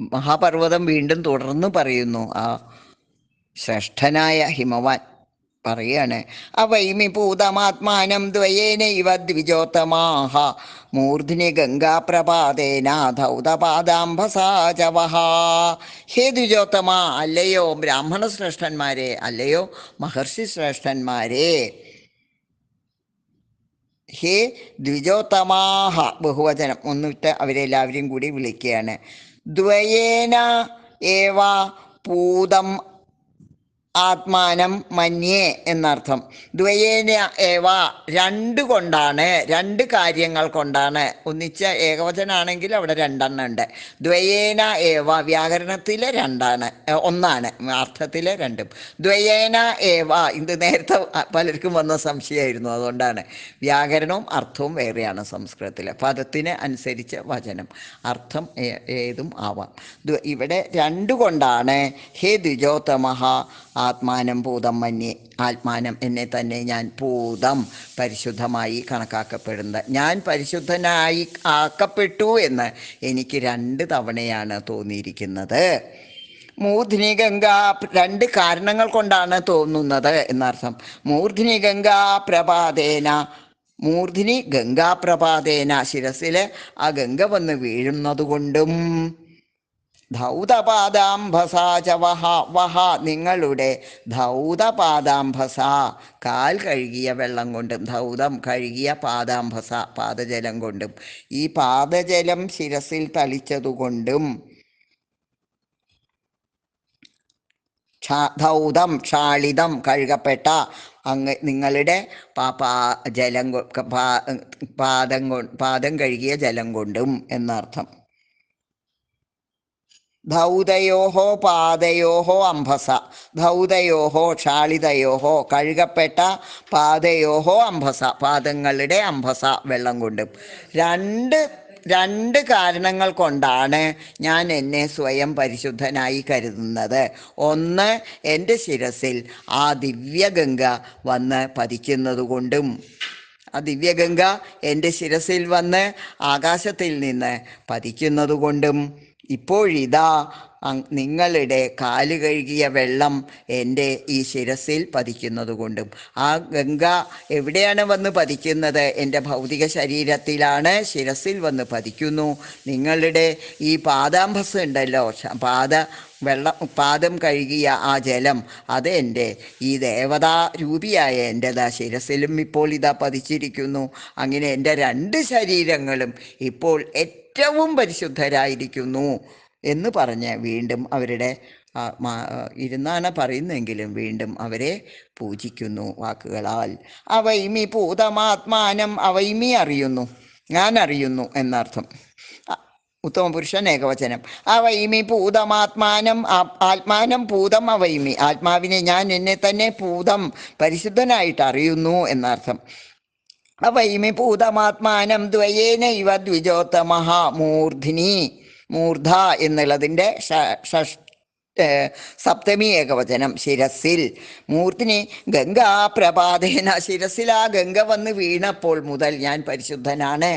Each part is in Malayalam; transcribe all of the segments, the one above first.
മഹാപർവതം വീണ്ടും തുടർന്ന് പറയുന്നു ആ ശ്രേഷ്ഠനായ ഹിമവാൻ പറയാണ് അവൈമി പൂതമാത്മാനം ദ്വയേനൈവ ദ്വിജോത്തമാഹ മൂർധിനി ഗംഗാപ്രപാതേന ധൗതപാദാംബസാചവഹ ഹേ ദ്വിജോത്തമ അല്ലയോ ബ്രാഹ്മണ ശ്രേഷ്ഠന്മാരെ അല്ലയോ മഹർഷി ശ്രേഷ്ഠന്മാരെ ഹേ ദ്വിജോത്തമാഹ ബഹുവചനം ഒന്നിട്ട് അവരെല്ലാവരെയും കൂടി വിളിക്കുകയാണ്. ദ്വയേന ഏവ പൂതം ആത്മാനം മന്യേ എന്നർത്ഥം. ദ്വയേന ഏവ രണ്ട് കൊണ്ടാണ് രണ്ട് കാര്യങ്ങൾ കൊണ്ടാണ്. ഒന്നിച്ച ഏകവചനാണെങ്കിൽ അവിടെ രണ്ടെണ്ണം ഉണ്ട്. ദ്വയേന ഏവ വ്യാകരണത്തിലെ രണ്ടാണ് ഒന്നാണ് അർത്ഥത്തിലെ രണ്ടും. ദ്വയേന ഏവ ഇത് നേരത്തെ പലർക്കും വന്ന സംശയമായിരുന്നു അതുകൊണ്ടാണ്. വ്യാകരണവും അർത്ഥവും വേറെയാണ് സംസ്കൃതത്തിൽ പദത്തിന് അനുസരിച്ച് വചനം അർത്ഥം ഏതും ആവാം. ഇവിടെ രണ്ടു കൊണ്ടാണ് ഹേ ദ്വിജോത്തമഹ ആത്മാനം ഭൂതം മന്യേ ആത്മാനം എന്നെ തന്നെ ഞാൻ ഭൂതം പരിശുദ്ധമായി കണക്കാക്കപ്പെടുന്നത്. ഞാൻ പരിശുദ്ധനായി ആക്കപ്പെട്ടു എന്ന് എനിക്ക് രണ്ട് തവണയാണ് തോന്നിയിരിക്കുന്നത്. മൂർധിനി ഗംഗ രണ്ട് കാരണങ്ങൾ കൊണ്ടാണ് തോന്നുന്നത് എന്നർത്ഥം. മൂർധിനി ഗംഗാ പ്രഭാതേന മൂർധിനി ഗംഗാപ്രഭാതേന ശിരസിൽ ആ ഗംഗ വന്ന് വീഴുന്നത് കൊണ്ടും ധൗതപാദാംഭസാച വഹ വഹ നിങ്ങളുടെ ധൗതപാദാംഭസ. കാൽ കഴുകിയ വെള്ളം കൊണ്ടും ധൗതം കഴുകിയ പാദാംഭസ പാദജലം കൊണ്ടും. ഈ പാദജലം ശിരസിൽ തളിച്ചതുകൊണ്ടും ധൗതം ക്ഷാളിതം കഴുകപ്പെട്ട അങ്ങ് നിങ്ങളുടെ പാ ജലം പാദം പാദം കഴുകിയ ജലം കൊണ്ടും എന്നർത്ഥം. ധൗതയോഹോ പാതയോഹോ അംഭസ ധൗതയോഹോ ക്ഷാളിതയോഹോ കഴുകപ്പെട്ട പാതയോഹോ അംഭസ പാദങ്ങളുടെ അംഭസ വെള്ളം കൊണ്ടും. രണ്ട് രണ്ട് കാരണങ്ങൾ കൊണ്ടാണ് ഞാൻ എന്നെ സ്വയം പരിശുദ്ധനായി കരുതുന്നത്. ഒന്ന് എന്റെ ശിരസിൽ ആ ദിവ്യഗംഗ വന്ന് പതിക്കുന്നത് കൊണ്ടും. ആ ദിവ്യഗംഗ എന്റെ ശിരസിൽ വന്ന് ആകാശത്തിൽ നിന്ന് പതിക്കുന്നത് കൊണ്ടും. ഇപ്പോഴിതാ നിങ്ങളുടെ കാൽ കഴുകിയ വെള്ളം എന്റെ ഈ ശിരസിൽ പതിക്കുന്നത് കൊണ്ടും ആ ഗംഗ എവിടെയാണ് വന്ന് പതിക്കുന്നത്? എന്റെ ഭൗതിക ശരീരത്തിലാണ് ശിരസിൽ വന്ന് പതിക്കുന്നു. നിങ്ങളുടെ ഈ പാദാംബസ് ഉണ്ടല്ലോ പാദ വെള്ളം പാദം കഴുകിയ ആ ജലം അത് എന്റെ ഈ ദേവതാ രൂപിയായ എന്റെതാ ശിരസിലും ഇപ്പോൾ ഇതാ പതിച്ചിരിക്കുന്നു. അങ്ങനെ എന്റെ രണ്ട് ശരീരങ്ങളും ഇപ്പോൾ ഏറ്റവും പരിശുദ്ധരായിരിക്കുന്നു. എന്ന് പറഞ്ഞ് വീണ്ടും അവരുടെ ഇരുന്നാണ് പറയുന്നെങ്കിലും വീണ്ടും അവരെ പൂജിക്കുന്നു വാക്കുകളാൽ. അവൈമി പൂതമാത്മാനം അവൈമി അറിയുന്നു. ഞാൻ അറിയുന്നു എന്നർത്ഥം. ഉത്തമ പുരുഷൻ ഏകവചനം. അവൈമി പൂതമാത്മാനം ആത്മാനം പൂതം അവൈമി. ആത്മാവിനെ ഞാൻ എന്നെ തന്നെ പൂതം പരിശുദ്ധനായിട്ട് അറിയുന്നു എന്നർത്ഥം. അവൈമി പൂതമാത്മാനം ദ്വയേന ഇവ ദ്വിജോത്തമഹ മൂർധിനി മൂർധ എന്നുള്ളതിന്റെ സപ്തമി ഏകവചനം ശിരസിൽ. മൂർത്തിനി ഗംഗാ പ്രഭാതേന ശിരസിൽ ആ ഗംഗ വന്ന് വീണപ്പോൾ മുതൽ ഞാൻ പരിശുദ്ധനാണ്.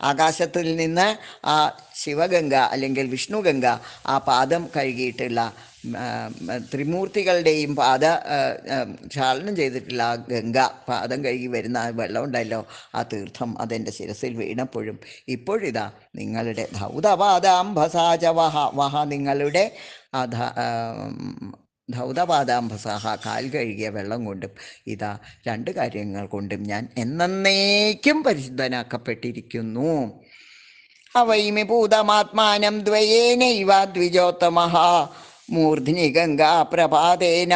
ആകാശത്തിൽ നിന്ന് ആ ശിവഗംഗ അല്ലെങ്കിൽ വിഷ്ണുഗംഗ ആ പാദം കഴുകിയിട്ടുള്ള ത്രിമൂർത്തികളുടെയും ആ, ആ, ചെയ്തിട്ടുള്ള ആ ഗംഗ പാദം കഴുകി വരുന്ന ആ വെള്ളം ഉണ്ടല്ലോ ആ തീർത്ഥം അതെന്റെ ശിരസിൽ വീണപ്പോഴും ഇപ്പോഴിതാ നിങ്ങളുടെ ധൗതപാദാംഭസാച വഹ വഹ നിങ്ങളുടെ ആ ധ- കാൽ കഴുകിയ വെള്ളം കൊണ്ടും ഇതാ രണ്ട് കാര്യങ്ങൾ കൊണ്ടും ഞാൻ എന്നേക്കും പരിശുദ്ധനാക്കപ്പെട്ടിരിക്കുന്നു. അവൈമി ഭൂതമാത്മാനം ദ്വയേനൈവ ദ്വിജോത്തമ മൂർധ്നി ഗംഗാ പ്രഭാതേന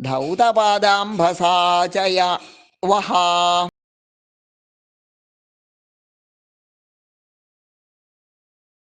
ധൗതപാദാംബസാചയ വഹ.